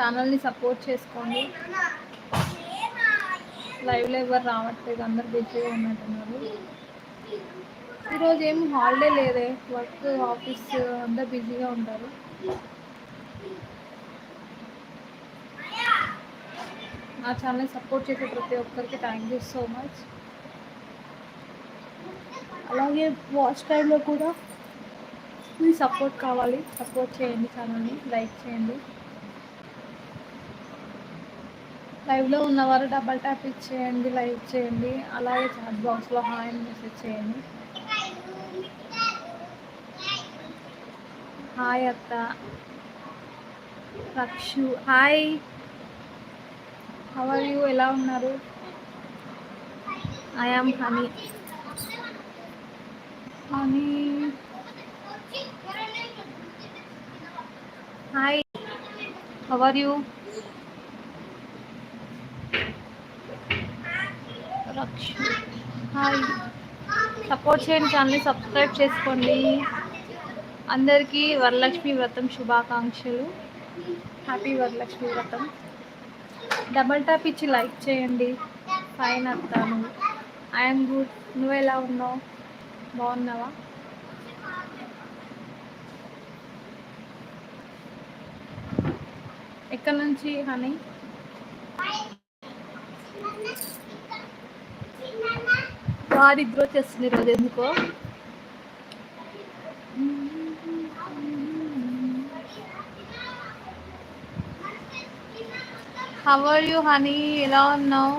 ఛానల్ని సపోర్ట్ చేసుకోండి. లైవ్లో ఎవరు రావట్లేదు అందరు బిజీగా ఉన్నట్టున్నారు. ఈరోజు ఏం హాలిడే లేదే వర్క్ ఆఫీస్ అంతా బిజీగా ఉంటారు. నా ఛానల్ని సపోర్ట్ చేసే ప్రతి ఒక్కరికి థ్యాంక్ యూ సో మచ్ అలాగే వాచ్ టైంలో కూడా మీ సపోర్ట్ కావాలి. సపోర్ట్ చేయండి ఛానల్ని లైక్ చేయండి. లైవ్లో ఉన్నవారు డబల్ ట్యాప్ ఇచ్చేయండి లైక్ చేయండి. అలాగే చాట్ బాక్స్లో హాయ్ అని మెసేజ్ చేయండి. హాయ్ అత్త. రక్షు. హాయ్. హవర్ యూ ఎలా ఉన్నారు? I am Honey Honey hi how are you Lakshmi hi. Support చేయండి ఛానల్ని సబ్స్క్రైబ్ చేసుకోండి. అందరికీ వరలక్ష్మి వ్రతం శుభాకాంక్షలు. Happy Varalakshmi Vratam. Double tap ఇచ్చి లైక్ చేయండి. ఫైన్ అత్తాను. I'm good. నువ్వు ఎలా ఉన్నావు? బాగున్నావా? ఎక్కడి నుంచి హనీ? వారిద్దరు వచ్చేస్తుంది ఈరోజు ఎందుకో? హవర్ యూ హనీ ఎలా ఉన్నావు?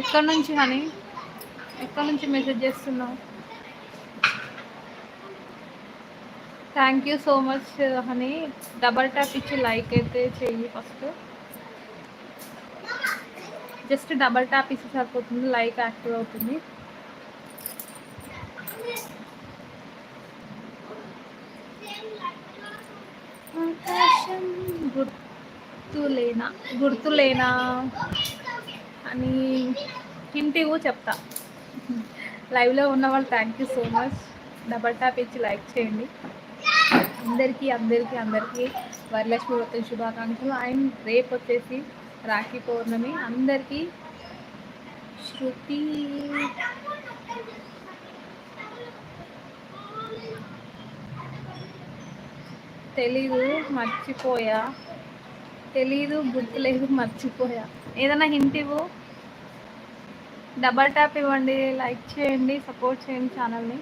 ఎక్కడి నుంచి హనీ ఎక్కడి నుంచి మెసేజ్ చేస్తున్నావు? Thank you so much Honey double tap ఇచ్చి లైక్ అయితే చెయ్యి ఫస్ట్ జస్ట్ డబల్ ట్యాప్ ఇస్తే సరిపోతుంది లైక్ యాక్టివ్ అవుతుంది. గుర్తులేనా గుర్తులేనా అని హింట్ ఇవ్వు చెప్తా. లైవ్లో ఉన్న వాళ్ళు thank you so much double tap ఇచ్చి లైక్ చేయండి. అందరికీ అందరికీ అందరికీ వరలక్ష్మి వ్రతం శుభాకాంక్షలు. అండ్ రేపు వచ్చేసి రాఖీ పౌర్ణమి అందరికీ శృతి. తెలీదు మర్చిపోయా. తెలీదు గుర్తులేదు మర్చిపోయా. ఏదైనా హింట్ ఇవ్వు. డబల్ ట్యాప్ ఇవ్వండి లైక్ చేయండి సపోర్ట్ చేయండి ఛానల్ని.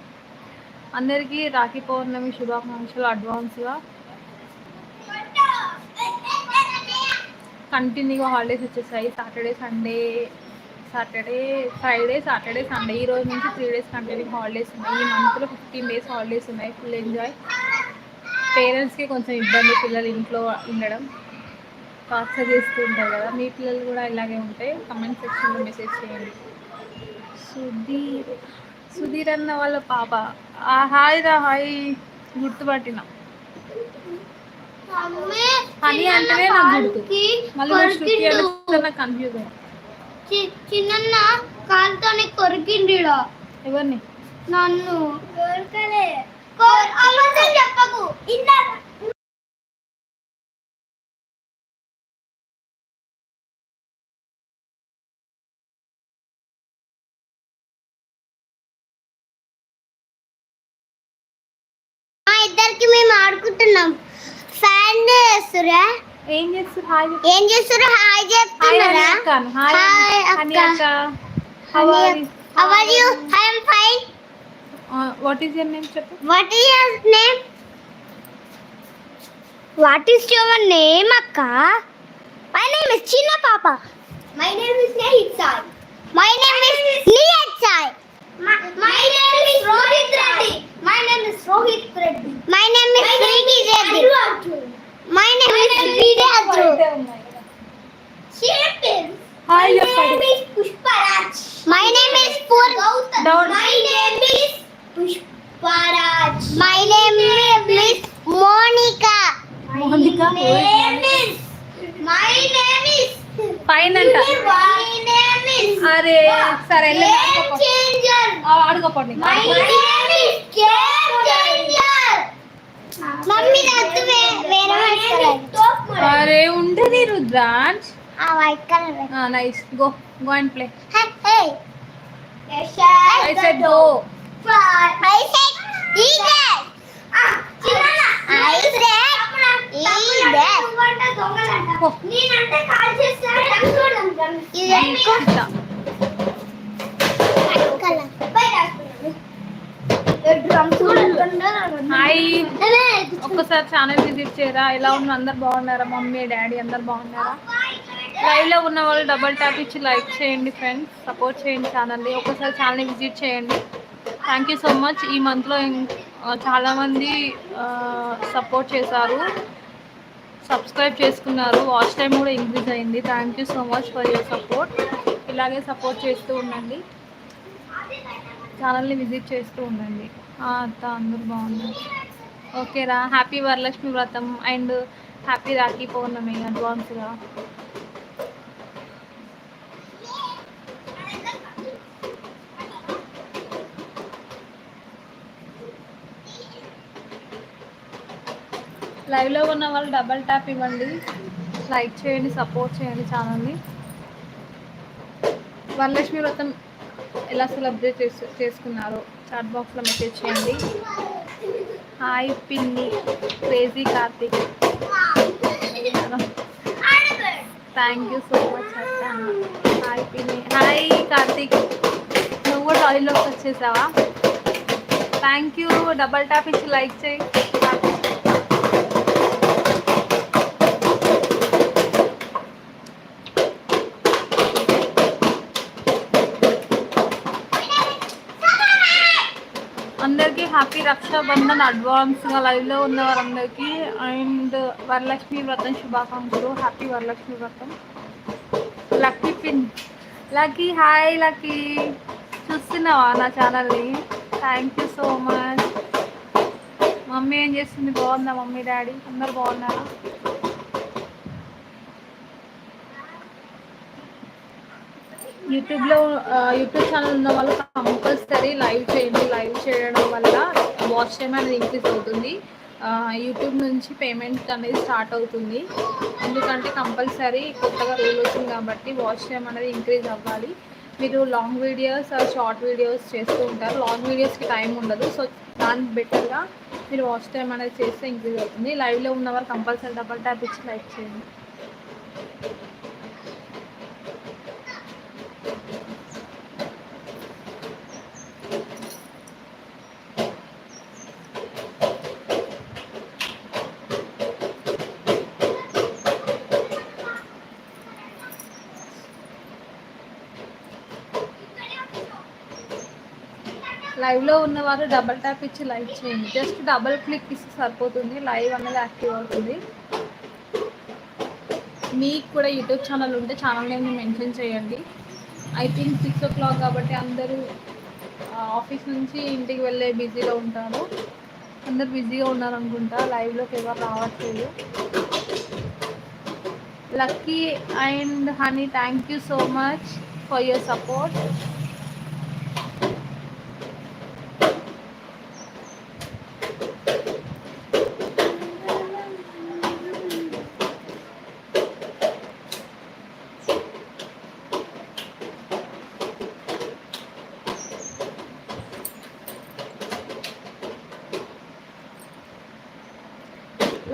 అందరికీ రాఖీ పౌర్ణమి శుభాకాంక్షలు అడ్వాన్స్గా. కంటిన్యూగా హాలిడేస్ వచ్చేసాయి. Saturday Sunday Saturday Friday Saturday Sunday ఈ రోజు నుంచి త్రీ డేస్ కంటిన్యూ హాలిడేస్ ఉన్నాయి. ఈ మంత్లో ఫిఫ్టీన్ డేస్ హాలిడేస్ ఉన్నాయి. ఫుల్ ఎంజాయ్ పేరెంట్స్కి కొంచెం ఇబ్బంది పిల్లలు ఇంట్లో ఉండడం. టార్చర్ చేస్తూ ఉంటారు కదా. మీ పిల్లలు కూడా ఇలాగే ఉంటే కమెంట్ సెక్షన్లో మెసేజ్ చేయండి. సుధీర్ సుధీర్ అన్న వాళ్ళ పాప. హాయ్ రా హాయ్. గుర్తుపట్టిన. హనీ అంటేనే నాకు గుర్తు. మళ్ళీ నువ్వు శృతి అంటే నాకు కన్ఫ్యూజ్ అయ్యి. చిన్న కాలుతోనే కొరికిండిడా? ఎవరిని? నన్ను. కొరకలే. అబద్ధం చెప్పకు. ఇద్దరికి మేము ఆడుకుంటున్నాం. ఫ్యాన్ చేస్తురా ఏం చేస్తారు హాయ్ చెప్పు. ఏం చేస్తున్నారు హాయ్ హాయ్ హనీ చెప్తున్నారా అక్క అను. హాయ్ హాయ్ హనీ అక్క. అక్క How are you? How are you? I am fine. What is your name చెప్పు What is your name? What is your name, Akka? My name is Chinna Papa. My name is Nehit Sai. My name is Niyat Sai. My, my name is Rohit Reddy. My name is Rohit Reddy. My name is Preeti Reddy. My name is Preeti Reddy. Champions. My name is Pushparaj. My name is Pur. My name is Pushparaj. My name is Monica. Monica. My name is. My name is. Final. My name అరే సరే ఆ, అరే Rudransh colour nice go go and play. I said go I said eagle. I said ఒక్కసారి channel visit చేయరా? ఎలా ఉన్నారు అందరు బాగున్నారా? మమ్మీ డాడీ అందరు బాగున్నారా? లైవ్లో ఉన్న వాళ్ళు డబల్ ట్యాప్ ఇచ్చి లైక్ చేయండి ఫ్రెండ్స్. సపోర్ట్ చేయండి ఛానల్ని. ఒకసారి ఛానల్ని విజిట్ చేయండి. థ్యాంక్ యూ సో మచ్ ఈ మంత్లో చాలామంది సపోర్ట్ చేశారు. సబ్స్క్రైబ్ చేసుకున్నారు. వాచ్ టైం కూడా ఇంక్రీజ్ అయింది. Thank you so much for your support ఇలాగే సపోర్ట్ చేస్తూ ఉండండి. ఛానల్ని విజిట్ చేస్తూ ఉండండి. అత్త అందరూ బాగున్నారు. ఓకేరా హ్యాపీ వరలక్ష్మి వ్రతం. అండ్ హ్యాపీ రాఖీ పౌర్ణమి అడ్వాన్స్గా లైవ్లో ఉన్న వాళ్ళు డబల్ ట్యాప్ ఇవ్వండి. లైక్ చేయండి సపోర్ట్ చేయండి ఛానల్ని. వరలక్ష్మి వ్రతం ఎలా సెలబ్రేట్ చేసు చేసుకున్నారో చాట్ బాక్స్లో మెసేజ్ చేయండి. హాయ్ పిన్ని crazy Karthik. Thank you so much hi పిన్ని హాయ్ కార్తీక్. నువ్వు కూడా ఆయిల్లోకి వచ్చేసావా? Thank you. డబల్ ట్యాప్ ఇచ్చి లైక్ చేయి కార్తీక్. అందరికీ హ్యాపీ రక్షాబంధన్ అడ్వాన్స్గా లైవ్లో ఉన్న వారందరికీ అండ్ వరలక్ష్మి వ్రతం శుభాకాంక్షలు. హ్యాపీ వరలక్ష్మి వ్రతం. లక్కీ పిన్ లక్కీ హాయ్ లక్కీ చూస్తున్నావా నా ఛానల్ని thank you so much mummy ఏం చేస్తుంది? బాగుందా మమ్మీ డాడీ? అందరు బాగున్నారా? యూట్యూబ్లో యూట్యూబ్ ఛానల్ ఉన్న వాళ్ళు కంపల్సరీ లైవ్ చేయండి. లైవ్ చేయడం వల్ల వాచ్ టైం అనేది ఇంక్రీజ్ అవుతుంది. యూట్యూబ్ నుంచి పేమెంట్ అనేది స్టార్ట్ అవుతుంది. ఎందుకంటే కంపల్సరీ కొత్తగా రూల్ వచ్చింది కాబట్టి వాచ్ టైం అనేది ఇంక్రీజ్ అవ్వాలి. మీరు లాంగ్ వీడియోస్ షార్ట్ వీడియోస్ చేస్తూ ఉంటారు. లాంగ్ వీడియోస్కి టైం ఉండదు. సో దానికి బెటర్గా మీరు వాచ్ టైం అనేది చేస్తే ఇంక్రీజ్ అవుతుంది. లైవ్లో ఉన్నవారు కంపల్సరీ డబల్ ట్యాప్ ఇచ్చి లైక్ చేయండి. లైవ్లో ఉన్నవారు డబల్ ట్యాప్ ఇచ్చి లైవ్ చేయండి. జస్ట్ డబల్ క్లిక్ ఇస్తే సరిపోతుంది. లైవ్ అనేది యాక్టివ్ అవుతుంది. మీకు కూడా యూట్యూబ్ ఛానల్ ఉంటే ఛానల్ నేమ్ మెన్షన్ చేయండి. I think six o'clock కాబట్టి అందరూ ఆఫీస్ నుంచి ఇంటికి వెళ్ళే బిజీలో ఉంటారు. అందరు బిజీగా ఉన్నారు అనుకుంటా లైవ్లోకి ఎవరు రావట్లేదు. Lucky and Honey thank you so much for your support.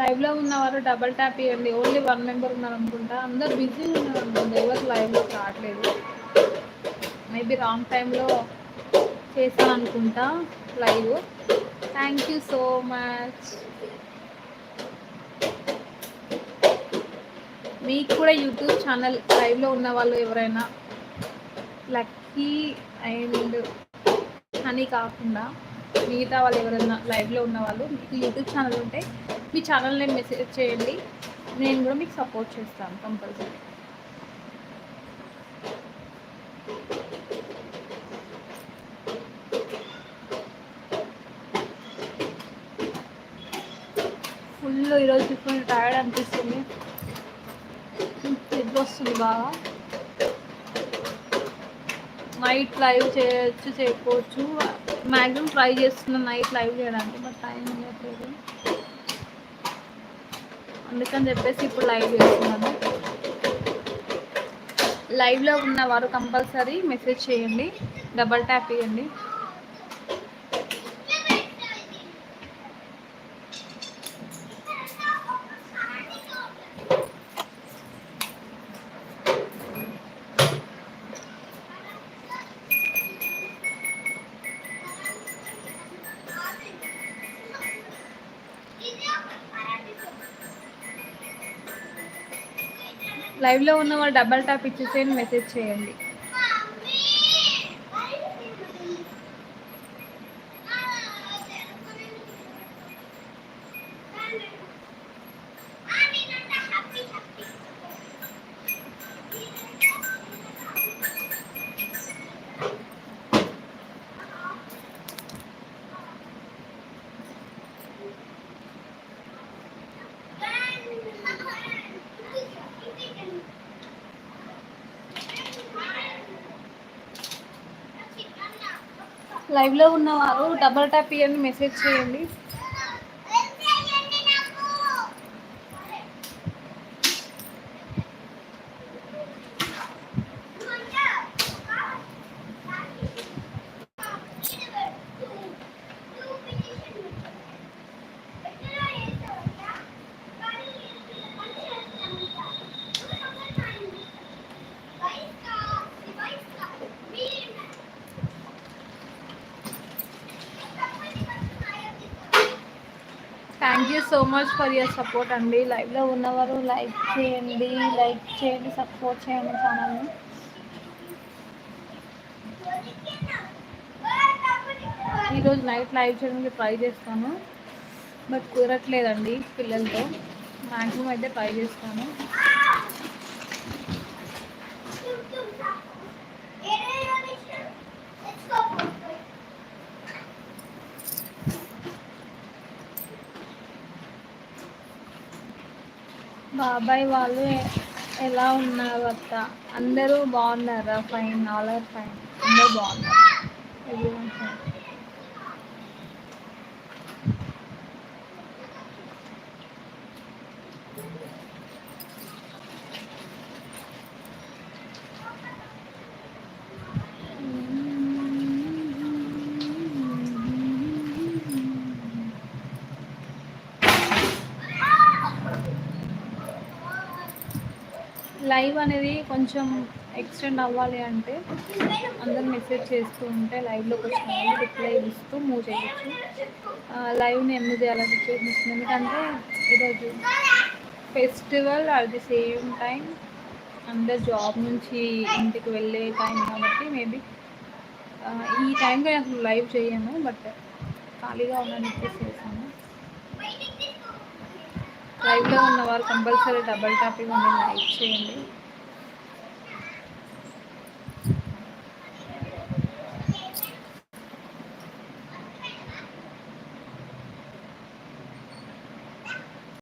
లైవ్లో ఉన్నవారు డబల్ ట్యాప్ ఇవ్వండి ఓన్లీ వన్ మెంబర్ ఉన్నారు అనుకుంటా అందరు బిజీ ఉన్నారు అనుకుంటా ఎవరు లైవ్లో రావట్లేదు. మేబీ రాంగ్ టైంలో చేశాను అనుకుంటా live thank you so much మీకు కూడా యూట్యూబ్ ఛానల్ లైవ్లో ఉన్న వాళ్ళు ఎవరైనా లక్కీ అండ్ హనీ కాకుండా మిగతా వాళ్ళు ఎవరైనా లైవ్లో ఉన్న వాళ్ళు మీకు యూట్యూబ్ ఛానల్ ఉంటే మీ ఛానల్ని మెసేజ్ చేయండి. నేను కూడా మీకు సపోర్ట్ చేస్తాను కంపల్సరీ ఫుల్ ఈరోజు ఫుల్ టైర్డ్ అనిపిస్తుంది. నిద్ర వస్తుంది బాగా. నైట్ లైవ్ చేయొచ్చు చేయకపోవచ్చు. మ్యాక్సిమం ట్రై చేస్తున్నా నైట్ లైవ్ చేయడానికి బట్ టైం ఉండట్లేదు అందుకని చెప్పేసి ఇప్పుడు లైవ్ చేస్తున్నాను. లైవ్లో ఉన్నవారు కంపల్సరీ మెసేజ్ చేయండి డబల్ ట్యాప్ ఇవ్వండి లైవ్లో ఉన్న వాళ్ళు డబల్ ట్యాప్ ఇచ్చేసేయండి మెసేజ్ చేయండి. లైవ్లో ఉన్నవారు డబల్ ట్యాప్ ఇవ్వండి మెసేజ్ చేయండి. Thank you so much for your support అండి. లైవ్లో ఉన్నవారు లైక్ చేయండి లైక్ చేయండి సపోర్ట్ చేయండి ఛానల్ని. ఈరోజు నైట్ లైవ్ చేయడానికి ట్రై చేస్తాను బట్ కుదరట్లేదండి పిల్లలతో. మ్యాక్సిమం అయితే ట్రై చేస్తాను. బాబాయ్ వాళ్ళు ఎలా ఉన్నారు అత్త? అందరూ బాగున్నారా? ఫైన్ ఆల్ ఆర్ ఫైన్ అందరూ బాగున్నారు? ఎవ్రీవన్ ఫైన్ లైవ్ అనేది కొంచెం ఎక్స్టెండ్ అవ్వాలి అంటే అందరు మెసేజ్ చేస్తూ ఉంటే లైవ్లోకి వచ్చిన వాళ్ళు రిప్లై ఇస్తూ మూవ్ చేయొచ్చు. లైవ్ని ఎందుకు చేయాలని చేస్తుంది ఎందుకంటే ఈరోజు festival at the same time అందరు జాబ్ నుంచి ఇంటికి వెళ్ళే టైం కాబట్టి మేబీ ఈ టైంలో నేను అసలు లైవ్ చేయను బట్ ఖాళీగా ఉన్నాను చెప్పేసి చేశాను. లైవ్లో ఉన్నవారు కంపల్సరీ డబల్ టాపింగ్ ఉండి లైక్ చేయండి.